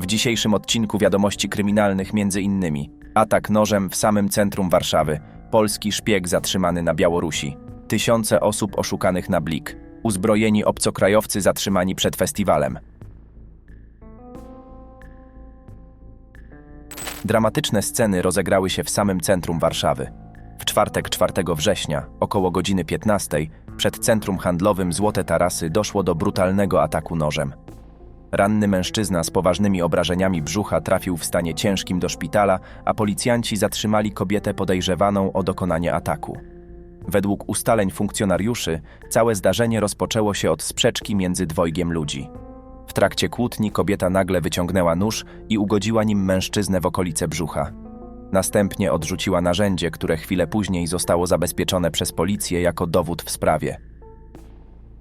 W dzisiejszym odcinku wiadomości kryminalnych między innymi atak nożem w samym centrum Warszawy, polski szpieg zatrzymany na Białorusi, tysiące osób oszukanych na blik, uzbrojeni obcokrajowcy zatrzymani przed festiwalem. Dramatyczne sceny rozegrały się w samym centrum Warszawy. W czwartek 4 września, około godziny 15, przed centrum handlowym Złote Tarasy doszło do brutalnego ataku nożem. Ranny mężczyzna z poważnymi obrażeniami brzucha trafił w stanie ciężkim do szpitala, a policjanci zatrzymali kobietę podejrzewaną o dokonanie ataku. Według ustaleń funkcjonariuszy, całe zdarzenie rozpoczęło się od sprzeczki między dwojgiem ludzi. W trakcie kłótni kobieta nagle wyciągnęła nóż i ugodziła nim mężczyznę w okolice brzucha. Następnie odrzuciła narzędzie, które chwilę później zostało zabezpieczone przez policję jako dowód w sprawie.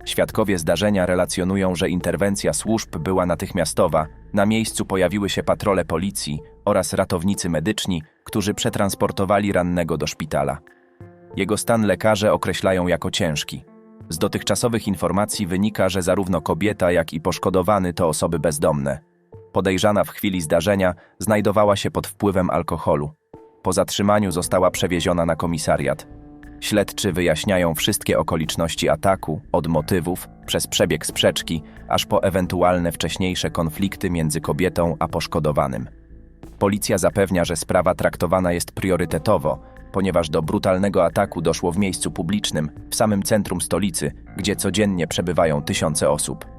Świadkowie zdarzenia relacjonują, że interwencja służb była natychmiastowa. Na miejscu pojawiły się patrole policji oraz ratownicy medyczni, którzy przetransportowali rannego do szpitala. Jego stan lekarze określają jako ciężki. Z dotychczasowych informacji wynika, że zarówno kobieta, jak i poszkodowany to osoby bezdomne. Podejrzana w chwili zdarzenia znajdowała się pod wpływem alkoholu. Po zatrzymaniu została przewieziona na komisariat. Śledczy wyjaśniają wszystkie okoliczności ataku, od motywów, przez przebieg sprzeczki, aż po ewentualne wcześniejsze konflikty między kobietą a poszkodowanym. Policja zapewnia, że sprawa traktowana jest priorytetowo, ponieważ do brutalnego ataku doszło w miejscu publicznym, w samym centrum stolicy, gdzie codziennie przebywają tysiące osób.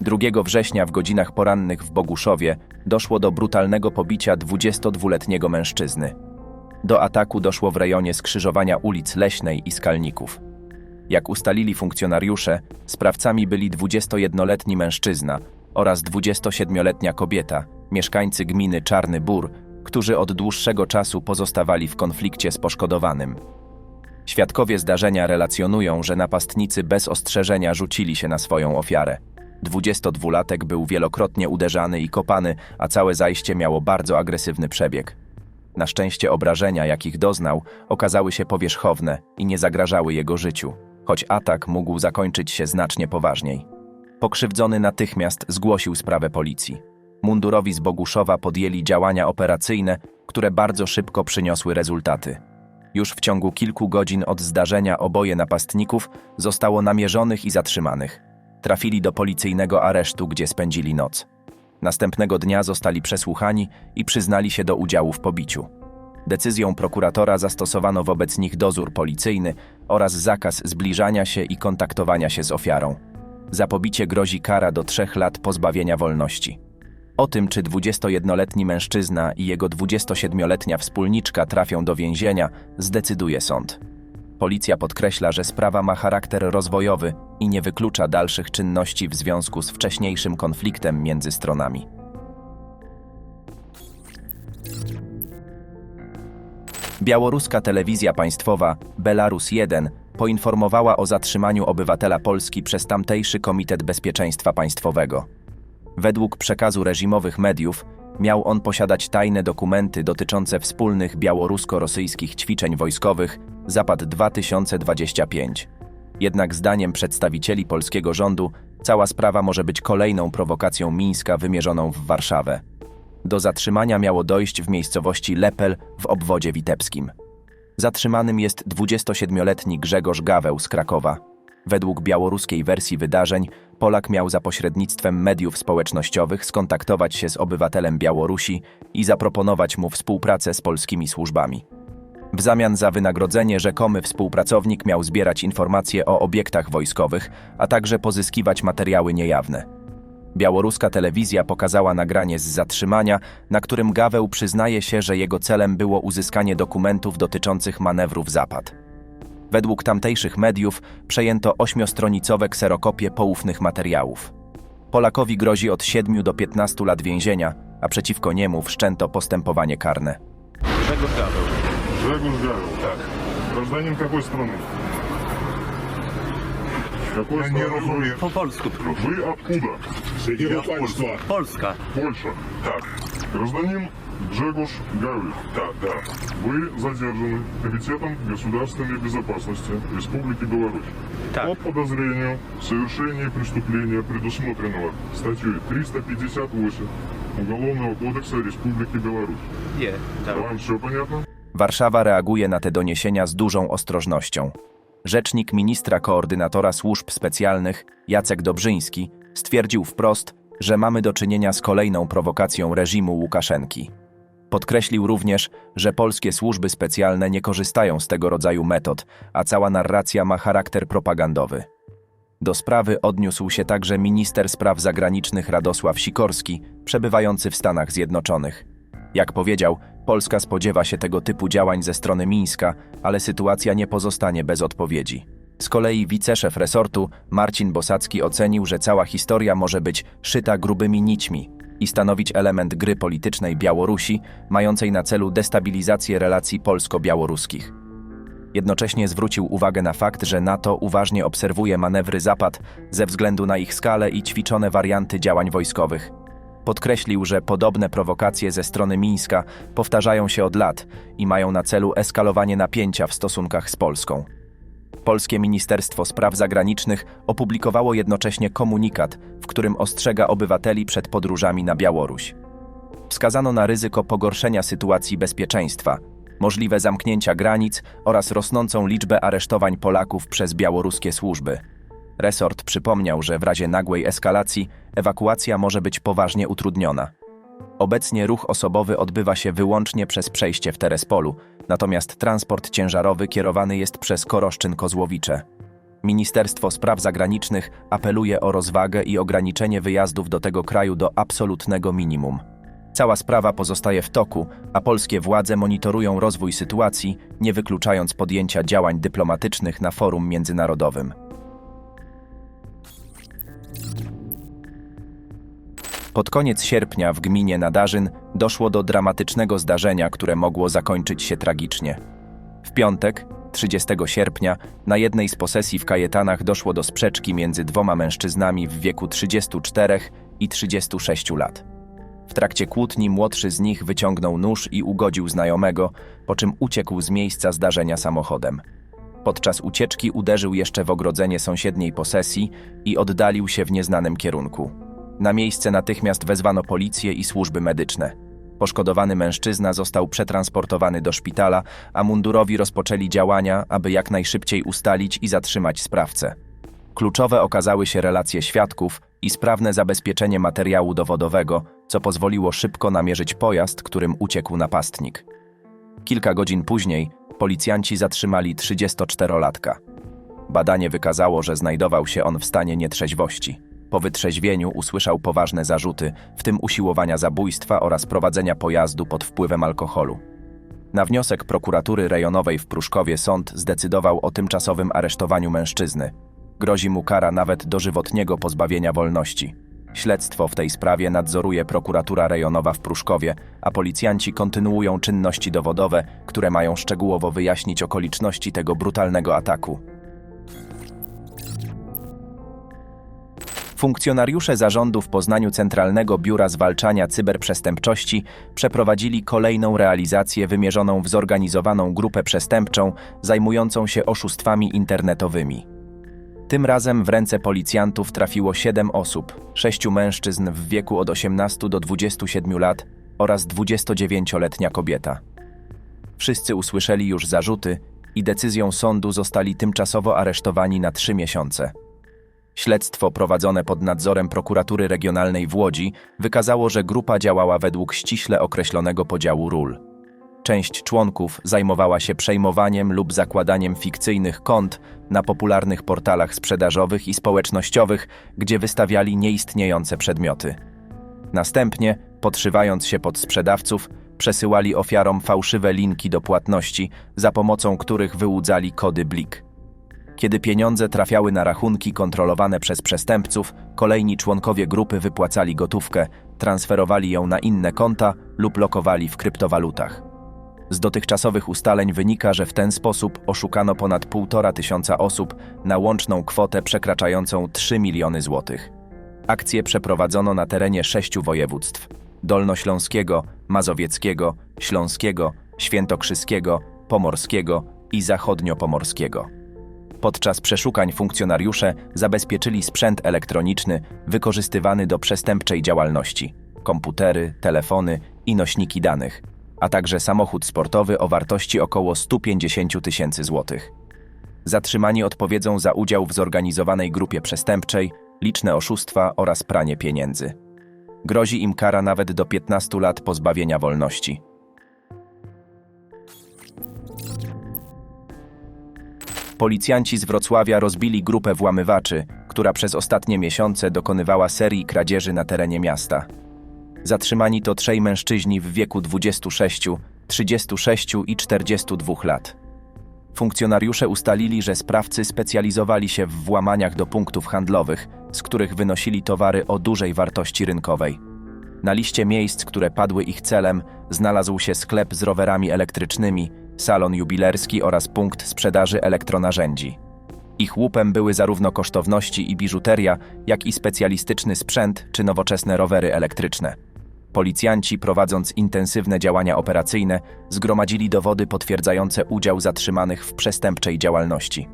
2 września w godzinach porannych w Boguszowie doszło do brutalnego pobicia 22-letniego mężczyzny. Do ataku doszło w rejonie skrzyżowania ulic Leśnej i Skalników. Jak ustalili funkcjonariusze, sprawcami byli 21-letni mężczyzna oraz 27-letnia kobieta, mieszkańcy gminy Czarny Bór, którzy od dłuższego czasu pozostawali w konflikcie z poszkodowanym. Świadkowie zdarzenia relacjonują, że napastnicy bez ostrzeżenia rzucili się na swoją ofiarę. 22-latek był wielokrotnie uderzany i kopany, a całe zajście miało bardzo agresywny przebieg. Na szczęście obrażenia, jakich doznał, okazały się powierzchowne i nie zagrażały jego życiu, choć atak mógł zakończyć się znacznie poważniej. Pokrzywdzony natychmiast zgłosił sprawę policji. Mundurowi z Boguszowa podjęli działania operacyjne, które bardzo szybko przyniosły rezultaty. Już w ciągu kilku godzin od zdarzenia oboje napastników zostało namierzonych i zatrzymanych. Trafili do policyjnego aresztu, gdzie spędzili noc. Następnego dnia zostali przesłuchani i przyznali się do udziału w pobiciu. Decyzją prokuratora zastosowano wobec nich dozór policyjny oraz zakaz zbliżania się i kontaktowania się z ofiarą. Za pobicie grozi kara do trzech lat pozbawienia wolności. O tym, czy 21-letni mężczyzna i jego 27-letnia wspólniczka trafią do więzienia, zdecyduje sąd. Policja podkreśla, że sprawa ma charakter rozwojowy i nie wyklucza dalszych czynności w związku z wcześniejszym konfliktem między stronami. Białoruska telewizja państwowa Belarus 1 poinformowała o zatrzymaniu obywatela Polski przez tamtejszy Komitet Bezpieczeństwa Państwowego. Według przekazu reżimowych mediów miał on posiadać tajne dokumenty dotyczące wspólnych białorusko-rosyjskich ćwiczeń wojskowych Zapad 2025. Jednak zdaniem przedstawicieli polskiego rządu cała sprawa może być kolejną prowokacją Mińska wymierzoną w Warszawę. Do zatrzymania miało dojść w miejscowości Lepel w obwodzie witebskim. Zatrzymanym jest 27-letni Grzegorz Gaweł z Krakowa. Według białoruskiej wersji wydarzeń Polak miał za pośrednictwem mediów społecznościowych skontaktować się z obywatelem Białorusi i zaproponować mu współpracę z polskimi służbami. W zamian za wynagrodzenie rzekomy współpracownik miał zbierać informacje o obiektach wojskowych, a także pozyskiwać materiały niejawne. Białoruska telewizja pokazała nagranie z zatrzymania, na którym Gaweł przyznaje się, że jego celem było uzyskanie dokumentów dotyczących manewrów Zapad. Według tamtejszych mediów przejęto ośmiostronicowe kserokopie poufnych materiałów. Polakowi grozi od 7 do 15 lat więzienia, a przeciwko niemu wszczęto postępowanie karne. Grzegorz Gaweł. Грегор Гаров. Tak. Гражданин какой страны? Какой Я страны вы? Po polsku. Вы откуда? Я Соединенные Polska. Polska. Польша. Так. Гражданин Grzegorz Гавриш. Да, да. Вы задержаны Комитетом государственной безопасности Республики Беларусь Так. по подозрению в совершении преступления, предусмотренного статьей 358 Уголовного кодекса Республики Беларусь. Nie, tak. Вам все понятно? Warszawa reaguje na te doniesienia z dużą ostrożnością. Rzecznik ministra koordynatora służb specjalnych, Jacek Dobrzyński, stwierdził wprost, że mamy do czynienia z kolejną prowokacją reżimu Łukaszenki. Podkreślił również, że polskie służby specjalne nie korzystają z tego rodzaju metod, a cała narracja ma charakter propagandowy. Do sprawy odniósł się także minister spraw zagranicznych Radosław Sikorski, przebywający w Stanach Zjednoczonych. Jak powiedział, Polska spodziewa się tego typu działań ze strony Mińska, ale sytuacja nie pozostanie bez odpowiedzi. Z kolei wiceszef resortu Marcin Bosacki ocenił, że cała historia może być szyta grubymi nićmi i stanowić element gry politycznej Białorusi, mającej na celu destabilizację relacji polsko-białoruskich. Jednocześnie zwrócił uwagę na fakt, że NATO uważnie obserwuje manewry Zapad ze względu na ich skalę i ćwiczone warianty działań wojskowych. Podkreślił, że podobne prowokacje ze strony Mińska powtarzają się od lat i mają na celu eskalowanie napięcia w stosunkach z Polską. Polskie Ministerstwo Spraw Zagranicznych opublikowało jednocześnie komunikat, w którym ostrzega obywateli przed podróżami na Białoruś. Wskazano na ryzyko pogorszenia sytuacji bezpieczeństwa, możliwe zamknięcia granic oraz rosnącą liczbę aresztowań Polaków przez białoruskie służby. Resort przypomniał, że w razie nagłej eskalacji ewakuacja może być poważnie utrudniona. Obecnie ruch osobowy odbywa się wyłącznie przez przejście w Terespolu, natomiast transport ciężarowy kierowany jest przez Koroszczyn-Kozłowicze. Ministerstwo Spraw Zagranicznych apeluje o rozwagę i ograniczenie wyjazdów do tego kraju do absolutnego minimum. Cała sprawa pozostaje w toku, a polskie władze monitorują rozwój sytuacji, nie wykluczając podjęcia działań dyplomatycznych na forum międzynarodowym. Pod koniec sierpnia w gminie Nadarzyn doszło do dramatycznego zdarzenia, które mogło zakończyć się tragicznie. W piątek, 30 sierpnia, na jednej z posesji w Kajetanach doszło do sprzeczki między dwoma mężczyznami w wieku 34 i 36 lat. W trakcie kłótni młodszy z nich wyciągnął nóż i ugodził znajomego, po czym uciekł z miejsca zdarzenia samochodem. Podczas ucieczki uderzył jeszcze w ogrodzenie sąsiedniej posesji i oddalił się w nieznanym kierunku. Na miejsce natychmiast wezwano policję i służby medyczne. Poszkodowany mężczyzna został przetransportowany do szpitala, a mundurowi rozpoczęli działania, aby jak najszybciej ustalić i zatrzymać sprawcę. Kluczowe okazały się relacje świadków i sprawne zabezpieczenie materiału dowodowego, co pozwoliło szybko namierzyć pojazd, którym uciekł napastnik. Kilka godzin później policjanci zatrzymali 34-latka. Badanie wykazało, że znajdował się on w stanie nietrzeźwości. Po wytrzeźwieniu usłyszał poważne zarzuty, w tym usiłowania zabójstwa oraz prowadzenia pojazdu pod wpływem alkoholu. Na wniosek prokuratury rejonowej w Pruszkowie sąd zdecydował o tymczasowym aresztowaniu mężczyzny. Grozi mu kara nawet dożywotniego pozbawienia wolności. Śledztwo w tej sprawie nadzoruje prokuratura rejonowa w Pruszkowie, a policjanci kontynuują czynności dowodowe, które mają szczegółowo wyjaśnić okoliczności tego brutalnego ataku. Funkcjonariusze zarządu w Poznaniu Centralnego Biura Zwalczania Cyberprzestępczości przeprowadzili kolejną realizację wymierzoną w zorganizowaną grupę przestępczą zajmującą się oszustwami internetowymi. Tym razem w ręce policjantów trafiło 7 osób, 6 mężczyzn w wieku od 18 do 27 lat oraz 29-letnia kobieta. Wszyscy usłyszeli już zarzuty i decyzją sądu zostali tymczasowo aresztowani na 3 miesiące. Śledztwo prowadzone pod nadzorem prokuratury regionalnej w Łodzi wykazało, że grupa działała według ściśle określonego podziału ról. Część członków zajmowała się przejmowaniem lub zakładaniem fikcyjnych kont na popularnych portalach sprzedażowych i społecznościowych, gdzie wystawiali nieistniejące przedmioty. Następnie, podszywając się pod sprzedawców, przesyłali ofiarom fałszywe linki do płatności, za pomocą których wyłudzali kody blik. Kiedy pieniądze trafiały na rachunki kontrolowane przez przestępców, kolejni członkowie grupy wypłacali gotówkę, transferowali ją na inne konta lub lokowali w kryptowalutach. Z dotychczasowych ustaleń wynika, że w ten sposób oszukano ponad 1,5 tysiąca osób na łączną kwotę przekraczającą 3 miliony złotych. Akcje przeprowadzono na terenie sześciu województw. Dolnośląskiego, Mazowieckiego, Śląskiego, Świętokrzyskiego, Pomorskiego i Zachodniopomorskiego. Podczas przeszukań funkcjonariusze zabezpieczyli sprzęt elektroniczny wykorzystywany do przestępczej działalności, komputery, telefony i nośniki danych, a także samochód sportowy o wartości około 150 tysięcy złotych. Zatrzymani odpowiedzą za udział w zorganizowanej grupie przestępczej, liczne oszustwa oraz pranie pieniędzy. Grozi im kara nawet do 15 lat pozbawienia wolności. Policjanci z Wrocławia rozbili grupę włamywaczy, która przez ostatnie miesiące dokonywała serii kradzieży na terenie miasta. Zatrzymani to trzej mężczyźni w wieku 26, 36 i 42 lat. Funkcjonariusze ustalili, że sprawcy specjalizowali się w włamaniach do punktów handlowych, z których wynosili towary o dużej wartości rynkowej. Na liście miejsc, które padły ich celem, znalazł się sklep z rowerami elektrycznymi, salon jubilerski oraz punkt sprzedaży elektronarzędzi. Ich łupem były zarówno kosztowności i biżuteria, jak i specjalistyczny sprzęt czy nowoczesne rowery elektryczne. Policjanci, prowadząc intensywne działania operacyjne, zgromadzili dowody potwierdzające udział zatrzymanych w przestępczej działalności.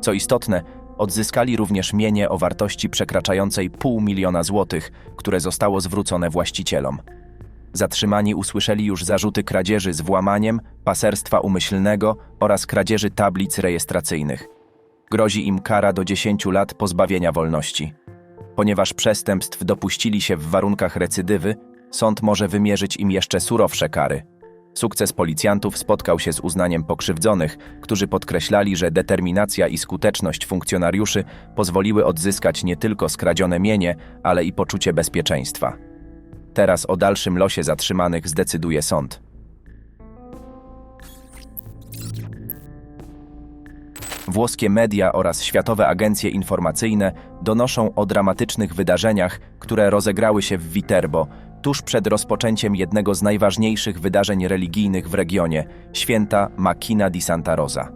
Co istotne, odzyskali również mienie o wartości przekraczającej pół miliona złotych, które zostało zwrócone właścicielom. Zatrzymani usłyszeli już zarzuty kradzieży z włamaniem, paserstwa umyślnego oraz kradzieży tablic rejestracyjnych. Grozi im kara do 10 lat pozbawienia wolności. Ponieważ przestępstw dopuścili się w warunkach recydywy, sąd może wymierzyć im jeszcze surowsze kary. Sukces policjantów spotkał się z uznaniem pokrzywdzonych, którzy podkreślali, że determinacja i skuteczność funkcjonariuszy pozwoliły odzyskać nie tylko skradzione mienie, ale i poczucie bezpieczeństwa. Teraz o dalszym losie zatrzymanych zdecyduje sąd. Włoskie media oraz światowe agencje informacyjne donoszą o dramatycznych wydarzeniach, które rozegrały się w Viterbo, tuż przed rozpoczęciem jednego z najważniejszych wydarzeń religijnych w regionie święta Makina di Santa Rosa.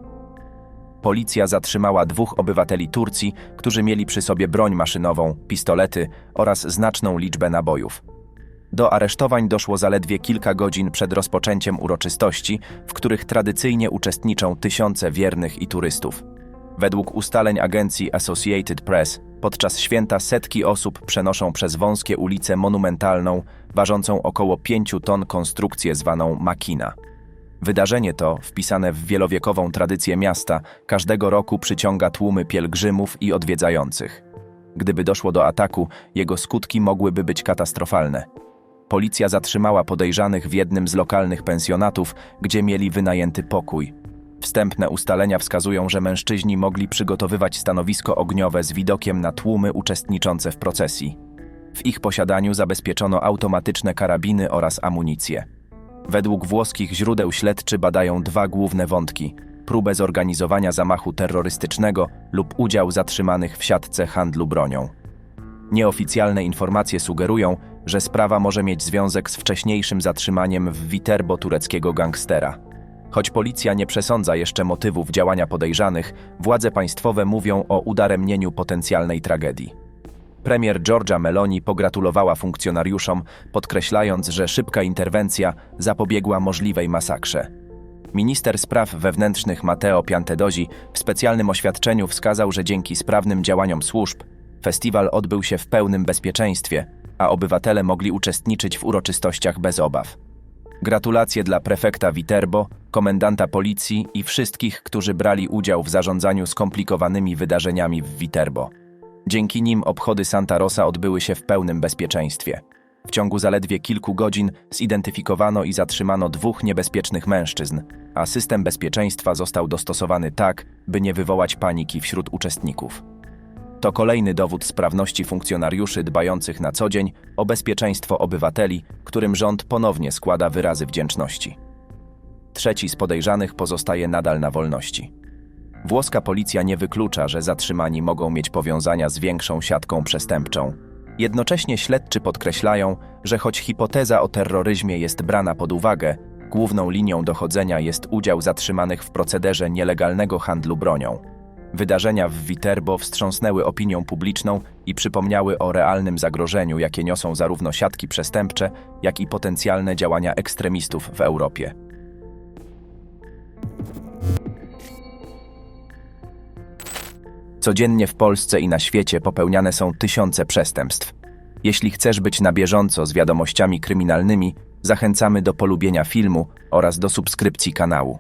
Policja zatrzymała dwóch obywateli Turcji, którzy mieli przy sobie broń maszynową, pistolety oraz znaczną liczbę nabojów. Do aresztowań doszło zaledwie kilka godzin przed rozpoczęciem uroczystości, w których tradycyjnie uczestniczą tysiące wiernych i turystów. Według ustaleń agencji Associated Press, podczas święta setki osób przenoszą przez wąskie ulice monumentalną, ważącą około 5 ton konstrukcję zwaną makina. Wydarzenie to, wpisane w wielowiekową tradycję miasta, każdego roku przyciąga tłumy pielgrzymów i odwiedzających. Gdyby doszło do ataku, jego skutki mogłyby być katastrofalne. Policja zatrzymała podejrzanych w jednym z lokalnych pensjonatów, gdzie mieli wynajęty pokój. Wstępne ustalenia wskazują, że mężczyźni mogli przygotowywać stanowisko ogniowe z widokiem na tłumy uczestniczące w procesji. W ich posiadaniu zabezpieczono automatyczne karabiny oraz amunicję. Według włoskich źródeł śledczy badają dwa główne wątki: próbę zorganizowania zamachu terrorystycznego lub udział zatrzymanych w siatce handlu bronią. Nieoficjalne informacje sugerują, że sprawa może mieć związek z wcześniejszym zatrzymaniem w Viterbo tureckiego gangstera. Choć policja nie przesądza jeszcze motywów działania podejrzanych, władze państwowe mówią o udaremnieniu potencjalnej tragedii. Premier Giorgia Meloni pogratulowała funkcjonariuszom, podkreślając, że szybka interwencja zapobiegła możliwej masakrze. Minister spraw wewnętrznych Matteo Piantedosi w specjalnym oświadczeniu wskazał, że dzięki sprawnym działaniom służb festiwal odbył się w pełnym bezpieczeństwie, a obywatele mogli uczestniczyć w uroczystościach bez obaw. Gratulacje dla prefekta Viterbo, komendanta policji i wszystkich, którzy brali udział w zarządzaniu skomplikowanymi wydarzeniami w Viterbo. Dzięki nim obchody Santa Rosa odbyły się w pełnym bezpieczeństwie. W ciągu zaledwie kilku godzin zidentyfikowano i zatrzymano dwóch niebezpiecznych mężczyzn, a system bezpieczeństwa został dostosowany tak, by nie wywołać paniki wśród uczestników. To kolejny dowód sprawności funkcjonariuszy dbających na co dzień o bezpieczeństwo obywateli, którym rząd ponownie składa wyrazy wdzięczności. Trzeci z podejrzanych pozostaje nadal na wolności. Włoska policja nie wyklucza, że zatrzymani mogą mieć powiązania z większą siatką przestępczą. Jednocześnie śledczy podkreślają, że choć hipoteza o terroryzmie jest brana pod uwagę, główną linią dochodzenia jest udział zatrzymanych w procederze nielegalnego handlu bronią. Wydarzenia w Viterbo wstrząsnęły opinią publiczną i przypomniały o realnym zagrożeniu, jakie niosą zarówno siatki przestępcze, jak i potencjalne działania ekstremistów w Europie. Codziennie w Polsce i na świecie popełniane są tysiące przestępstw. Jeśli chcesz być na bieżąco z wiadomościami kryminalnymi, zachęcamy do polubienia filmu oraz do subskrypcji kanału.